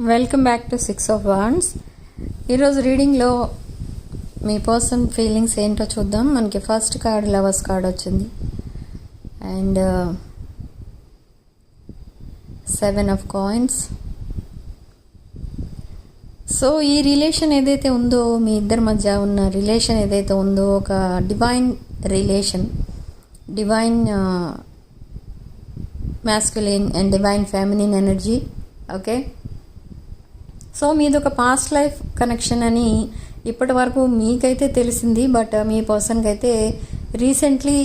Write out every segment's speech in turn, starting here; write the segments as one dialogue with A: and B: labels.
A: Welcome back to six of wands ఈరోజు రీడింగ్లో మీ పర్సన్ ఫీలింగ్స్ ఏంటో చూద్దాం. మనకి ఫస్ట్ కార్డ్ లవర్స్ కార్డ్ వచ్చింది. And seven of coins so ఈ రిలేషన్ ఏదైతే ఉందో మీ ఇద్దరి మధ్య ఉన్న రిలేషన్ ఏదైతే ఉందో ఒక divine relation divine masculine and divine feminine energy okay so మీది ఒక పాస్ట్ లైఫ్ కనెక్షన్ అని ఇప్పటి వరకు మీకైతే తెలిసింది బట్ uh, మీ పర్సన్కి అయితే రీసెంట్లీ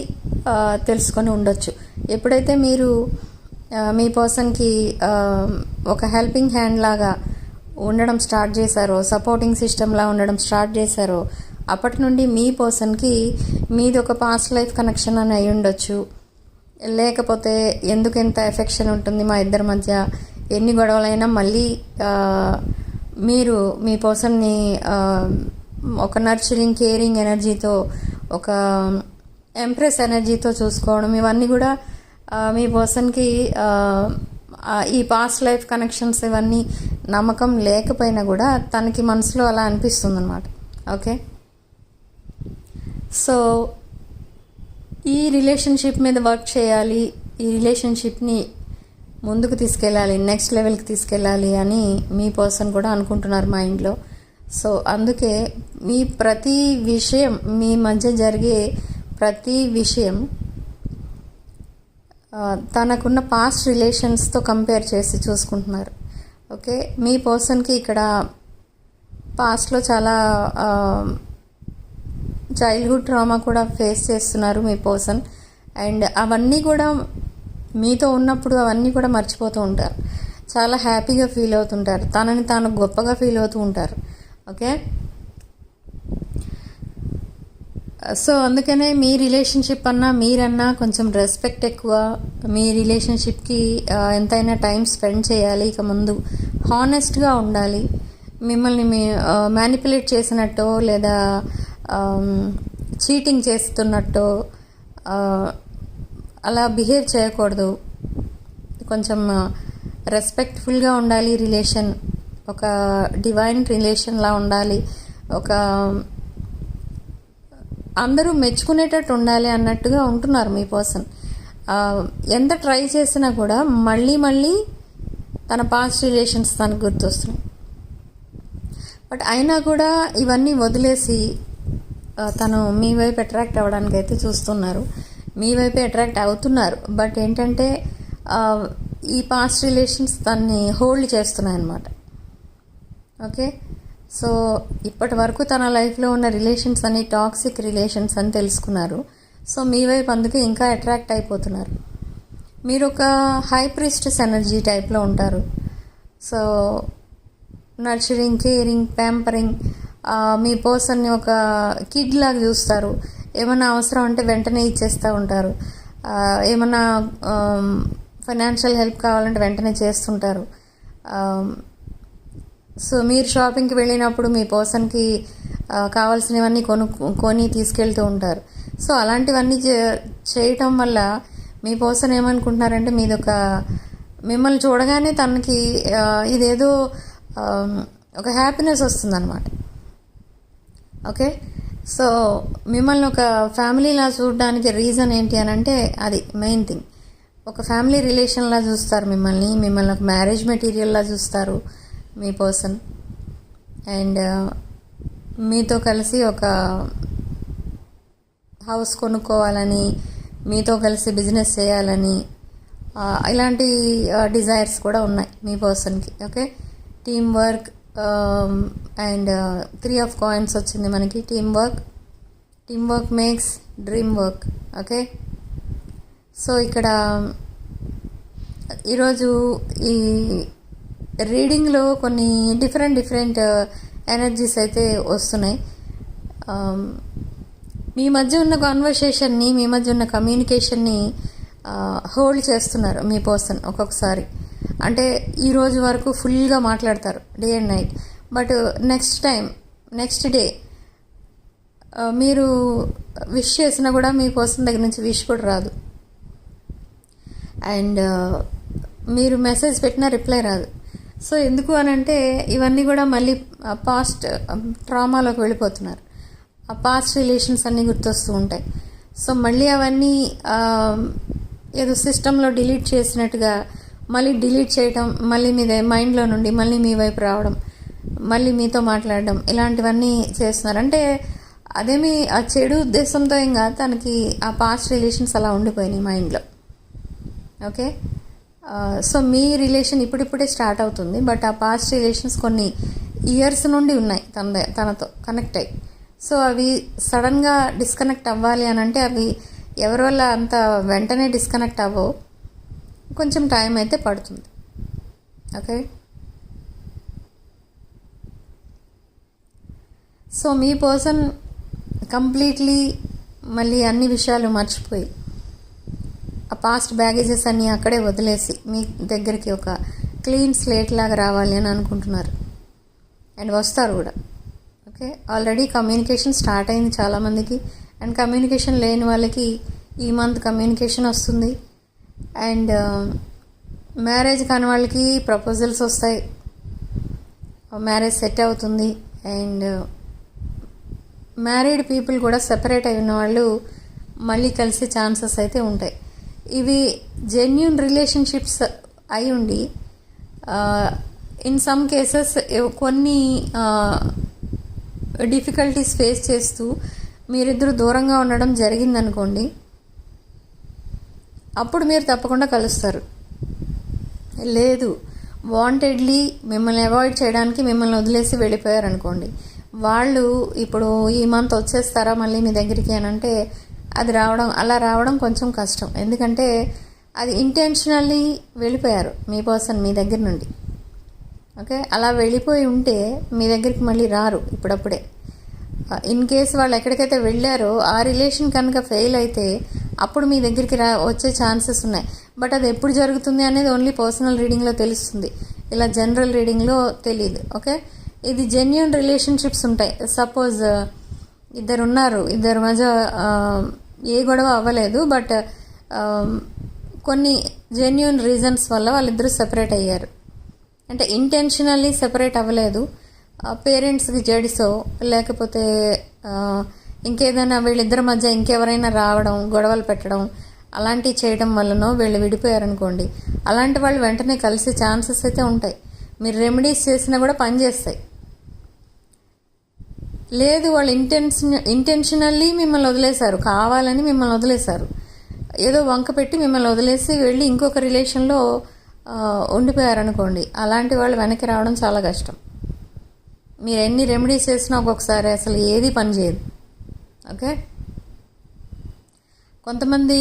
A: తెలుసుకొని ఉండొచ్చు. ఎప్పుడైతే మీరు uh, మీ పర్సన్కి um, ఒక హెల్పింగ్ హ్యాండ్ లాగా ఉండడం స్టార్ట్ చేశారో సపోర్టింగ్ సిస్టమ్లా ఉండడం స్టార్ట్ చేశారో అప్పటి నుండి మీ పర్సన్కి మీది ఒక పాస్ట్ లైఫ్ కనెక్షన్ అని అయి ఉండొచ్చు. లేకపోతే ఎందుకు ఎంత ఎఫెక్షన్ ఉంటుంది మా ఇద్దరి మధ్య? ఎన్ని గొడవలైనా మళ్ళీ uh, మీరు మీ పర్సన్ని ఒక నర్చరింగ్ కేరింగ్ ఎనర్జీతో ఒక ఎంప్రెస్ ఎనర్జీతో చూసుకోవడం ఇవన్నీ కూడా మీ పర్సన్కి ఈ పాస్ట్ లైఫ్ కనెక్షన్స్ ఇవన్నీ నమ్మకం లేకపోయినా కూడా తనకి మనసులో అలా అనిపిస్తుంది అనమాట ఓకే? సో ఈ రిలేషన్షిప్ మీద వర్క్ చేయాలి ఈ రిలేషన్షిప్ని ముందుకు తీసుకెళ్ళాలి నెక్స్ట్ లెవెల్కి తీసుకెళ్ళాలి అని మీ పర్సన్ కూడా అనుకుంటున్నారు మా ఇంట్లో. సో అందుకే మీ ప్రతి విషయం మీ మధ్య జరిగే ప్రతి విషయం తనకున్న పాస్ట్ రిలేషన్స్తో కంపేర్ చేసి చూసుకుంటున్నారు. ఓకే మీ పర్సన్కి ఇక్కడ పాస్ట్లో చాలా చైల్డ్హుడ్ ట్రామా కూడా ఫేస్ చేస్తున్నారు మీ పర్సన్ అండ్ అవన్నీ కూడా మీతో ఉన్నప్పుడు అవన్నీ కూడా మర్చిపోతూ ఉంటారు. చాలా హ్యాపీగా ఫీల్ అవుతుంటారు. తనని తాను గొప్పగా ఫీల్ అవుతూ ఉంటారు. ఓకే? సో అందుకనే మీ రిలేషన్షిప్ అన్నా మీరన్నా కొంచెం రెస్పెక్ట్ ఎక్కువ. మీ రిలేషన్షిప్కి ఎంతైనా టైం స్పెండ్ చేయాలి. ఇక ముందు హానెస్ట్గా ఉండాలి. మిమ్మల్ని మీ మ్యానిపులేట్ చేసినట్టో లేదా చీటింగ్ చేస్తున్నట్టో అలా బిహేవ్ చేయకూడదు. కొంచెం రెస్పెక్ట్ఫుల్గా ఉండాలి రిలేషన్ ఒక డివైన్ రిలేషన్లా ఉండాలి. ఒక అందరూ మెచ్చుకునేటట్టు ఉండాలి అన్నట్టుగా ఉంటున్నారు మీ పర్సన్ ఎంత ట్రై చేసినా కూడా మళ్ళీ మళ్ళీ తన పాస్ట్ రిలేషన్స్ తనకు గుర్తొస్తున్నాయి. బట్ అయినా కూడా ఇవన్నీ వదిలేసి తను మీ వైపు అట్రాక్ట్ అవ్వడానికి అయితే చూస్తున్నారు. మీ వైపే అట్రాక్ట్ అవుతున్నారు. బట్ ఏంటంటే ఈ పాస్ట్ రిలేషన్స్ తన్ని హోల్డ్ చేస్తున్నాయి అన్నమాట ఓకే సో ఇప్పటి వరకు తన లైఫ్లో ఉన్న రిలేషన్స్ అన్ని టాక్సిక్ రిలేషన్స్ అని తెలుసుకున్నారు. సో మీ వైపు అందుకే ఇంకా అట్రాక్ట్ అయిపోతున్నారు. మీరు ఒక హైప్రిస్టెస్ ఎనర్జీ టైప్లో ఉంటారు. సో నర్చరింగ్ కేరింగ్ ప్యాంపరింగ్ మీ పర్సన్ని ఒక కిడ్ లాగా చూస్తారు. ఏమైనా అవసరం అంటే వెంటనే ఇచ్చేస్తూ ఉంటారు. ఏమైనా ఫైనాన్షియల్ హెల్ప్ కావాలంటే వెంటనే చేస్తుంటారు. సో మీరు షాపింగ్కి వెళ్ళినప్పుడు మీ పర్సన్కి కావాల్సినవన్నీ కొను కొని తీసుకెళ్తూ ఉంటారు. సో అలాంటివన్నీ చే- చేయటం వల్ల మీ పర్సన్ ఏమనుకుంటున్నారంటే మీది ఒక మిమ్మల్ని చూడగానే తనకి ఇదేదో ఒక హ్యాపీనెస్ వస్తుందన్నమాట. ఓకే? సో మిమ్మల్ని ఒక ఫ్యామిలీలా చూడడానికి రీజన్ ఏంటి అని అంటే అది మెయిన్ థింగ్. ఒక ఫ్యామిలీ రిలేషన్లా చూస్తారు మిమ్మల్ని మిమ్మల్ని ఒక మ్యారేజ్ మెటీరియల్లా చూస్తారు మీ పర్సన్. అండ్ మీతో కలిసి ఒక హౌస్ కొనుక్కోవాలని మీతో కలిసి బిజినెస్ చేయాలని ఇలాంటి డిజైర్స్ కూడా ఉన్నాయి మీ పర్సన్కి okay? Team work and three of coins వచ్చింది మనకి. Team work team work makes dream work okay so ఇక్కడ ఈరోజు ఈ రీడింగ్లో కొన్ని డిఫరెంట్ డిఫరెంట్ ఎనర్జీస్ అయితే వస్తున్నాయి. Um, మీ మధ్య ఉన్న కాన్వర్సేషన్ని మీ మధ్య ఉన్న కమ్యూనికేషన్ని హోల్డ్ uh, చేస్తున్నారు మీ పర్సన్ ఒక్కొక్కసారి. అంటే ఈ రోజు వరకు ఫుల్గా మాట్లాడతారు day and night but next time next day మీరు విష్ చేసినా కూడా మీ పర్సన్ దగ్గర నుంచి విష్ కూడా రాదు. అండ్ uh, మీరు మెసేజ్ పెట్టినా రిప్లై రాదు. సో ఎందుకు అని అంటే ఇవన్నీ కూడా మళ్ళీ uh, పాస్ట్ ట్రామాలోకి um, వెళ్ళిపోతున్నారు. ఆ పాస్ట్ రిలేషన్స్ అన్నీ గుర్తొస్తూ ఉంటాయి. సో మళ్ళీ అవన్నీ um, ఏదో సిస్టంలో డిలీట్ చేసినట్టుగా మళ్ళీ డిలీట్ చేయటం మళ్ళీ మీ మైండ్లో నుండి మళ్ళీ మీ వైపు రావడం మళ్ళీ మీతో మాట్లాడడం ఇలాంటివన్నీ చేస్తున్నారు. అంటే అదేమి ఆ చెడు ఉద్దేశంతో ఏం తనకి ఆ పాస్ట్ రిలేషన్స్ అలా ఉండిపోయినాయి మైండ్లో. ఓకే? సో మీ రిలేషన్ ఇప్పుడిప్పుడే స్టార్ట్ అవుతుంది బట్ ఆ పాస్ట్ రిలేషన్స్ కొన్ని ఇయర్స్ నుండి ఉన్నాయి తన తనతో కనెక్ట్ అయ్యి. సో అవి సడన్గా డిస్కనెక్ట్ అవ్వాలి అని అంటే అవి ఎవరి వల్ల అంత వెంటనే డిస్కనెక్ట్ అవ్వవు. కొంచెం టైం అయితే పడుతుంది. ఓకే? సో మీ పర్సన్ కంప్లీట్లీ మళ్ళీ అన్ని విషయాలు మర్చిపోయి ఆ పాస్ట్ బ్యాగేజెస్ అన్నీ అక్కడే వదిలేసి మీ దగ్గరికి ఒక క్లీన్ స్లేట్ లాగా రావాలి అని అనుకుంటున్నారు. అండ్ వస్తారు కూడా. ఓకే? ఆల్రెడీ కమ్యూనికేషన్ స్టార్ట్ అయింది చాలామందికి. అండ్ కమ్యూనికేషన్ లేని వాళ్ళకి ఈ మంత్ కమ్యూనికేషన్ వస్తుంది. అండ్ మ్యారేజ్ కాని వాళ్ళకి ప్రపోజల్స్ వస్తాయి. మ్యారేజ్ సెట్ అవుతుంది. అండ్ మ్యారీడ్ పీపుల్ కూడా సెపరేట్ అయిన వాళ్ళు మళ్ళీ కలిసే ఛాన్సెస్ అయితే ఉంటాయి. ఇవి జెన్యున్ రిలేషన్షిప్స్ అయి ఉండి ఇన్ సమ్ కేసెస్ కొన్ని డిఫికల్టీస్ ఫేస్ చేస్తూ మీరిద్దరు దూరంగా ఉండడం జరిగిందనుకోండి అప్పుడు మీరు తప్పకుండా కలుస్తారు. లేదు వాంటెడ్లీ మిమ్మల్ని అవాయిడ్ చేయడానికి మిమ్మల్ని వదిలేసి వెళ్ళిపోయారు అనుకోండి వాళ్ళు ఇప్పుడు ఈ మంత్ వచ్చేస్తారా మళ్ళీ మీ దగ్గరికి అని అంటే అది రావడం అలా రావడం కొంచెం కష్టం. ఎందుకంటే అది ఇంటెన్షనల్లీ వెళ్ళిపోయారు మీ పర్సన్ మీ దగ్గర నుండి. ఓకే? అలా వెళ్ళిపోయి ఉంటే మీ దగ్గరికి మళ్ళీ రారు ఇప్పుడప్పుడే. Uh, ఇన్ కేస్ వాళ్ళు ఎక్కడికైతే వెళ్ళారో ఆ రిలేషన్ కనుక ఫెయిల్ అయితే అప్పుడు మీ దగ్గరికి రా వచ్చే ఛాన్సెస్ ఉన్నాయి. బట్ అది ఎప్పుడు జరుగుతుంది అనేది ఓన్లీ పర్సనల్ రీడింగ్లో తెలుస్తుంది. ఇలా జనరల్ రీడింగ్లో తెలియదు ఓకే ఇది జెన్యున్ రిలేషన్షిప్స్ ఉంటాయి. సపోజ్ uh, ఇద్దరు ఉన్నారు ఇద్దరు మధ్య uh, ఏ గొడవ అవ్వలేదు బట్ um, కొన్ని జెన్యున్ రీజన్స్ వల్ల వాళ్ళిద్దరూ సెపరేట్ అయ్యారు. అంటే ఇంటెన్షనల్లీ సెపరేట్ అవ్వలేదు. Uh, పేరెంట్స్కి జడిసో లేకపోతే ఇంకేదైనా వీళ్ళిద్దరి మధ్య ఇంకెవరైనా రావడం గొడవలు పెట్టడం అలాంటివి చేయడం వల్లనో వీళ్ళు విడిపోయారనుకోండి. అలాంటి వాళ్ళు వెంటనే కలిసే ఛాన్సెస్ అయితే ఉంటాయి. మీరు రెమెడీస్ చేసినా కూడా పనిచేస్తాయి లేదు వాళ్ళు ఇంటెన్షన్ ఇంటెన్షనల్లీ మిమ్మల్ని వదిలేశారు. కావాలని మిమ్మల్ని వదిలేశారు. ఏదో వంక పెట్టి మిమ్మల్ని వదిలేసి వెళ్ళి ఇంకొక రిలేషన్లో ఉండిపోయారనుకోండి. అలాంటి వాళ్ళు వెనక్కి రావడం చాలా కష్టం. మీరు ఎన్ని రెమెడీస్ చేసినా ఒక్కొక్కసారి అసలు ఏది పనిచేయదు ఓకే కొంతమంది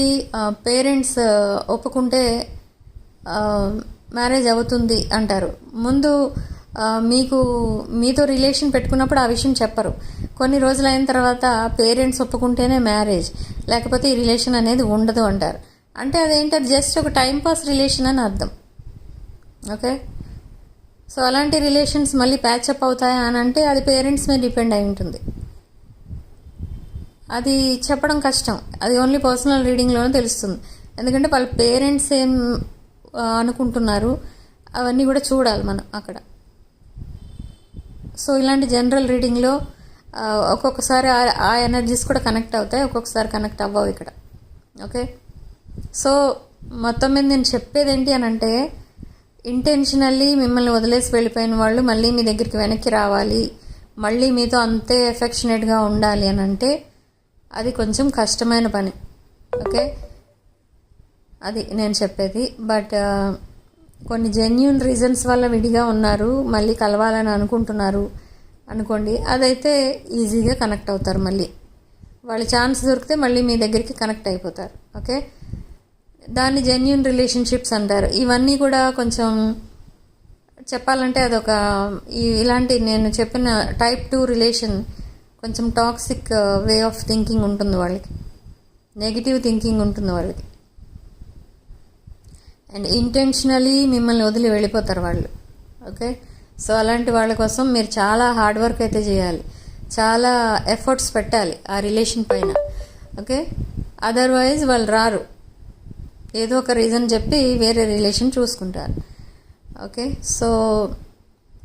A: పేరెంట్స్ ఒప్పుకుంటే మ్యారేజ్ అవుతుంది అంటారు. ముందు మీకు మీతో రిలేషన్ పెట్టుకున్నప్పుడు ఆ విషయం చెప్పరు. కొన్ని రోజులు అయిన తర్వాత పేరెంట్స్ ఒప్పుకుంటేనే మ్యారేజ్ లేకపోతే ఈ రిలేషన్ అనేది ఉండదు అంటారు. అంటే అదేంటి అది జస్ట్ ఒక టైంపాస్ రిలేషన్ అని అర్థం. ఓకే సో అలాంటి రిలేషన్స్ మళ్ళీ ప్యాచప్ అవుతాయా అని అంటే అది పేరెంట్స్ మీద డిపెండ్ అయి ఉంటుంది. అది చెప్పడం కష్టం. అది ఓన్లీ పర్సనల్ రీడింగ్లోనే తెలుస్తుంది. ఎందుకంటే వాళ్ళ పేరెంట్స్ ఏం అనుకుంటున్నారు అవన్నీ కూడా చూడాలి మనం అక్కడ. సో ఇలాంటి జనరల్ రీడింగ్లో ఒక్కొక్కసారి ఆ- ఆ ఎనర్జీస్ కూడా కనెక్ట్ అవుతాయి ఒక్కొక్కసారి కనెక్ట్ అవ్వవు ఇక్కడ. ఓకే సో మొత్తం మీద నేను చెప్పేది ఏంటి అని అంటే ఇంటెన్షనల్లీ మిమ్మల్ని వదిలేసి వెళ్ళిపోయిన వాళ్ళు మళ్ళీ మీ దగ్గరికి వెనక్కి రావాలి మళ్ళీ మీతో అంతే ఎఫెక్షనేట్గా ఉండాలి అని అంటే అది కొంచెం కష్టమైన పని. ఓకే? అది నేను చెప్పేది. బట్ కొన్ని జెన్యున్ రీజన్స్ వల్ల విడిగా ఉన్నారు మళ్ళీ కలవాలని అనుకుంటున్నారు అనుకోండి అదైతే ఈజీగా కనెక్ట్ అవుతారు మళ్ళీ. వాళ్ళ ఛాన్స్ దొరికితే మళ్ళీ మీ దగ్గరికి కనెక్ట్ అయిపోతారు. ఓకే? దాన్ని జెన్యున్ రిలేషన్షిప్స్ అంటారు. ఇవన్నీ కూడా కొంచెం చెప్పాలంటే అదొక ఇలాంటి నేను చెప్పిన టైప్ టూ రిలేషన్ కొంచెం టాక్సిక్ వే ఆఫ్ థింకింగ్ ఉంటుంది వాళ్ళకి. నెగిటివ్ థింకింగ్ ఉంటుంది వాళ్ళకి. అండ్ ఇంటెన్షనలీ మిమ్మల్ని వదిలి వెళ్ళిపోతారు వాళ్ళు. ఓకే సో అలాంటి వాళ్ళ కోసం మీరు చాలా హార్డ్ వర్క్ అయితే చేయాలి. చాలా ఎఫర్ట్స్ పెట్టాలి ఆ రిలేషన్ పైన. ఓకే అదర్వైజ్ వాళ్ళు రారు. ఏదో ఒక రీజన్ చెప్పి వేరే రిలేషన్ చూసుకుంటారు. ఓకే సో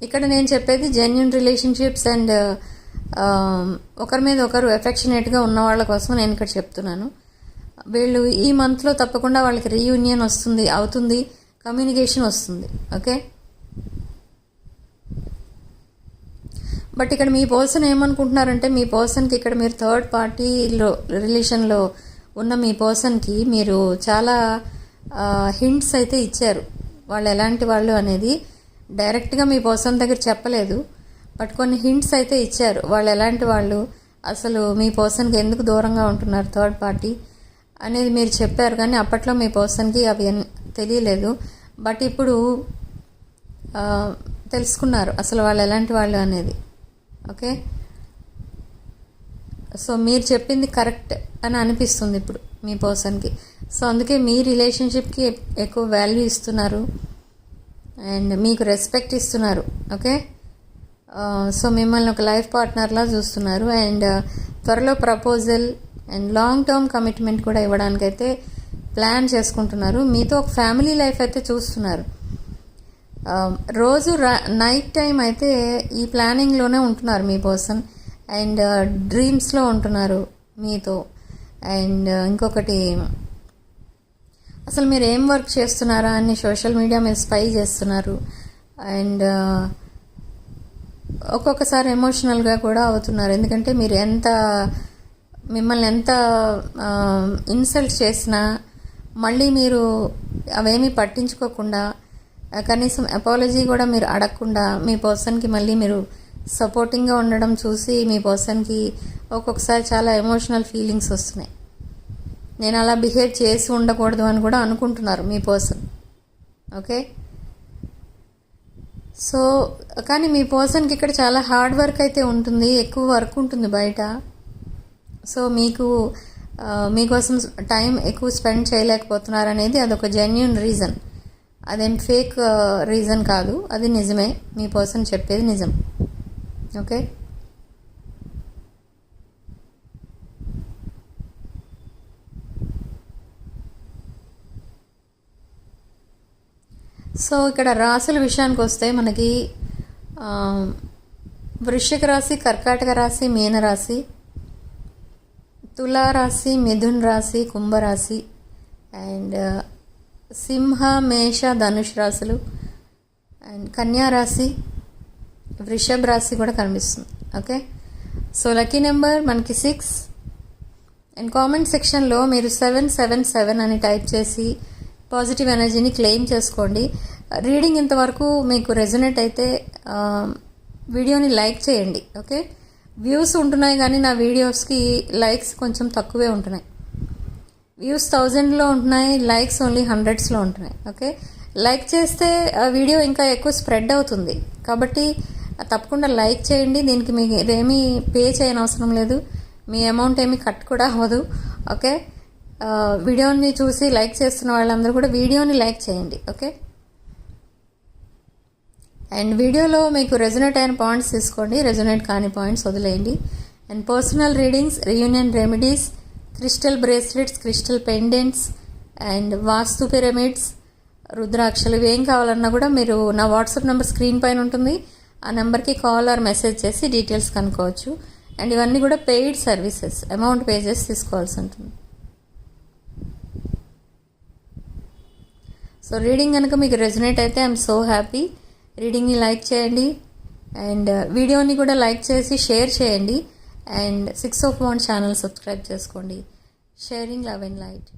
A: ఇక్కడ నేను చెప్పేది జెన్యున్ రిలేషన్షిప్స్ అండ్ ఒకరి మీద ఒకరు ఎఫెక్షనేట్గా ఉన్న వాళ్ళ కోసం నేను ఇక్కడ చెప్తున్నాను. వీళ్ళు ఈ మంత్లో తప్పకుండా వాళ్ళకి రీయూనియన్ వస్తుంది అవుతుంది కమ్యూనికేషన్ వస్తుంది ఓకే బట్ ఇక్కడ మీ పర్సన్ ఏమనుకుంటున్నారంటే మీ పర్సన్కి ఇక్కడ మీరు థర్డ్ పార్టీలో రిలేషన్లో ఉన్న మీ పర్సన్కి మీరు చాలా హింట్స్ అయితే ఇచ్చారు. వాళ్ళు ఎలాంటి వాళ్ళు అనేది డైరెక్ట్గా మీ పర్సన్ దగ్గర చెప్పలేదు. బట్ కొన్ని హింట్స్ అయితే ఇచ్చారు. వాళ్ళు ఎలాంటి వాళ్ళు? అసలు మీ పర్సన్కి ఎందుకు దూరంగా ఉంటున్నారు థర్డ్ పార్టీ అనేది మీరు చెప్పారు కానీ అప్పట్లో మీ పర్సన్కి అవి తెలియలేదు. బట్ ఇప్పుడు తెలుసుకున్నారు అసలు వాళ్ళు ఎలాంటి వాళ్ళు అనేది. ఓకే? సో మీరు చెప్పింది కరెక్ట్ అని అనిపిస్తుంది ఇప్పుడు మీ పర్సన్కి సో అందుకే మీ రిలేషన్షిప్కి ఎక్కువ వాల్యూ ఇస్తున్నారు. అండ్ మీకు రెస్పెక్ట్ ఇస్తున్నారు. ఓకే? సో మిమ్మల్ని ఒక లైఫ్ పార్ట్నర్లా చూస్తున్నారు. అండ్ త్వరలో proposal and long term commitment కూడా ఇవ్వడానికైతే ప్లాన్ చేసుకుంటున్నారు. మీతో ఒక ఫ్యామిలీ లైఫ్ అయితే చూస్తున్నారు. రోజు నైట్ టైం అయితే ఈ ప్లానింగ్లోనే ఉంటున్నారు మీ పర్సన్. అండ్ డ్రీమ్స్లో ఉంటున్నారు మీతో. అండ్ ఇంకొకటి అసలు మీరు ఏం వర్క్ చేస్తున్నారా అని సోషల్ మీడియా మీద స్పై చేస్తున్నారు. అండ్ ఒక్కొక్కసారి ఎమోషనల్గా కూడా అవుతున్నారు. ఎందుకంటే మీరు ఎంత మిమ్మల్ని ఎంత ఇన్సల్ట్ చేసినా మళ్ళీ మీరు అవేమీ పట్టించుకోకుండా కనీసం అపాలజీ కూడా మీరు అడగకుండా మీ పర్సన్కి మళ్ళీ మీరు సపోర్టింగ్గా ఉండడం చూసి మీ పర్సన్కి ఒక్కొక్కసారి చాలా ఎమోషనల్ ఫీలింగ్స్ వస్తున్నాయి. నేను అలా బిహేవ్ చేసి ఉండకూడదు అని కూడా అనుకుంటున్నారు మీ పర్సన్ ఓకే సో కానీ మీ పర్సన్కి ఇక్కడ చాలా హార్డ్ వర్క్ అయితే ఉంటుంది ఎక్కువ వర్క్ ఉంటుంది బయట. సో మీకు మీకోసం టైం ఎక్కువ స్పెండ్ చేయలేకపోతున్నారు అనేది అదొక జెన్యున్ రీజన్ అదేం ఫేక్ రీజన్ కాదు అది నిజమే. మీ పర్సన్ చెప్పేది నిజం. ఓకే? సో ఇక్కడ రాశుల విషయానికి వస్తే మనకి వృషిక వృశ్చిక రాశి కర్కాటక రాశి మీనరాశి తులారాశి మిథున్ రాశి కుంభరాశి అండ్ సింహ మేష ధనుష్ రాశులు అండ్ కన్యా రాశి వృషభ రాశి కూడా కనిపిస్తుంది. ఓకే? సో లక్కీ నెంబర్ మనకి సిక్స్. అండ్ కామెంట్ సెక్షన్లో మీరు సెవెన్ సెవెన్ సెవెన్ అని టైప్ చేసి పాజిటివ్ ఎనర్జీని క్లెయిమ్ చేసుకోండి. రీడింగ్ ఇంతవరకు మీకు రెజొనేట్ అయితే వీడియోని లైక్ చేయండి ఓకే? వ్యూస్ ఉంటున్నాయి కానీ నా వీడియోస్కి లైక్స్ కొంచెం తక్కువే ఉంటున్నాయి. వ్యూస్ థౌజండ్లో ఉంటున్నాయి లైక్స్ ఓన్లీ హండ్రెడ్స్లో ఉంటున్నాయి ఓకే? లైక్ చేస్తే ఆ వీడియో ఇంకా ఎక్కువ స్ప్రెడ్ అవుతుంది. కాబట్టి తప్పకుండా లైక్ చేయండి. దీనికి మీకు ఏమీ పే చేయనవసరం లేదు. మీ అమౌంట్ ఏమీ కట్ కూడా అవ్వదు ఓకే? వీడియోని చూసి లైక్ చేస్తున్న వాళ్ళందరూ కూడా వీడియోని లైక్ చేయండి ఓకే? అండ్ వీడియోలో మీకు రెజొనేట్ అయిన పాయింట్స్ తీసుకోండి రెజొనేట్ కాని పాయింట్స్ వదిలేయండి. And personal readings reunion remedies crystal bracelets crystal pendants and vastu pyramids రుద్రాక్షలు ఇవి ఏం కావాలన్నా కూడా మీరు నా వాట్సాప్ నెంబర్ స్క్రీన్ పైన ఉంటుంది. ఆ నెంబర్కి కాల్ ఆర్ మెసేజ్ చేసి డీటెయిల్స్ కనుక్కోవచ్చు. అండ్ ఇవన్నీ కూడా పెయిడ్ సర్వీసెస్ అమౌంట్ పే చేసి తీసుకోవాల్సి ఉంటుంది. సో రీడింగ్ కనుక మీకు రెజనేట్ అయితే ఐఎమ్ సో హ్యాపీ రీడింగ్ని లైక్ చేయండి. అండ్ వీడియోని uh, కూడా లైక్ చేసి షేర్ చేయండి. అండ్ సిక్స్ ఆఫ్ వన్ ఛానల్ సబ్స్క్రైబ్ చేసుకోండి. Sharing love and light